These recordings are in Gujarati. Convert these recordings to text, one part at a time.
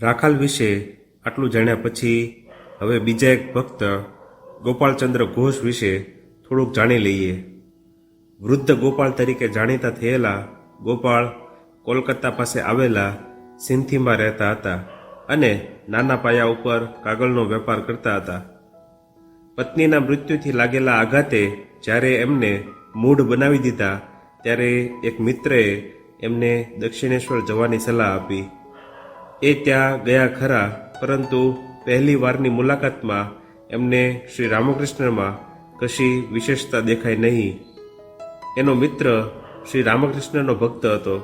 રાખાલ વિશે આટલું જાણ્યા પછી હવે બીજા એક ભક્ત ગોપાળચંદ્ર ઘોષ વિશે થોડુંક જાણી લઈએ. વૃદ્ધ ગોપાળ તરીકે જાણીતા થયેલા ગોપાળ કોલકાતા પાસે આવેલા સિંથીમાં રહેતા હતા અને નાના પાયા ઉપર કાગળનો વેપાર કરતા હતા. પત્નીના મૃત્યુથી લાગેલા આઘાતે જ્યારે એમને મૂઢ બનાવી દીધા, ત્યારે એક મિત્રએ એમને દક્ષિણેશ્વર જવાની સલાહ આપી. એ ત્યાં ગયા ખરા, પરંતુ પહેલી વારની મુલાકાતમાં એમને શ્રી રામકૃષ્ણમાં કશી વિશેષતા દેખાઈ નહીં. એનો મિત્ર શ્રી રામકૃષ્ણનો ભક્ત હતો.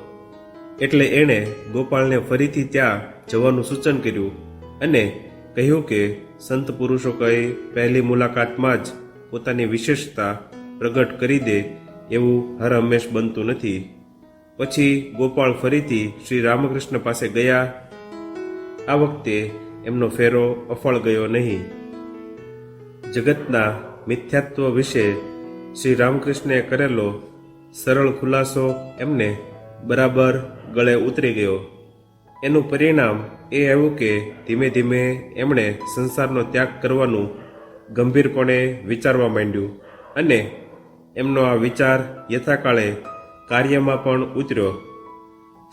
એટલે એણે ગોપાળને ફરીથી ત્યાં જવાનું સૂચન કર્યું અને કહ્યું કે સંત પુરુષો કંઈ પહેલી મુલાકાતમાં જ પોતાની વિશેષતા પ્રગટ કરી દે એવું હર હંમેશ બનતું નથી. પછી ગોપાળ ફરીથી શ્રી રામકૃષ્ણ પાસે ગયા આ વખતે એમનો ફેરો અફળ ગયો નહીં. જગતના મિથ્યાત્વ વિશે શ્રી રામકૃષ્ણએ કરેલો સરળ ખુલાસો એમને બરાબર ગળે ઉતરી ગયો. એનું પરિણામ એ આવ્યું કે ધીમે ધીમે એમણે સંસારનો ત્યાગ કરવાનું ગંભીરપણે વિચારવા માંડ્યું અને એમનો આ વિચાર યથાકાળે કાર્યમાં પણ ઉતર્યો.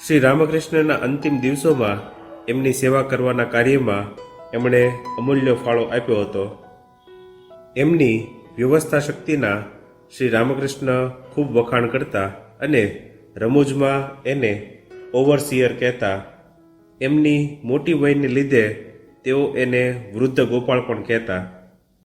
શ્રી રામકૃષ્ણના અંતિમ દિવસોમાં એમની સેવા કરવાના કાર્યમાં એમણે અમૂલ્ય ફાળો આપ્યો હતો. એમની વ્યવસ્થા શક્તિના શ્રી રામકૃષ્ણ ખૂબ વખાણ કરતા અને રમૂજમાં એને ઓવરસિયર કહેતા, એમની મોટી વયને લીધે તેઓ એને વૃદ્ધ ગોપાળ પણ કહેતા.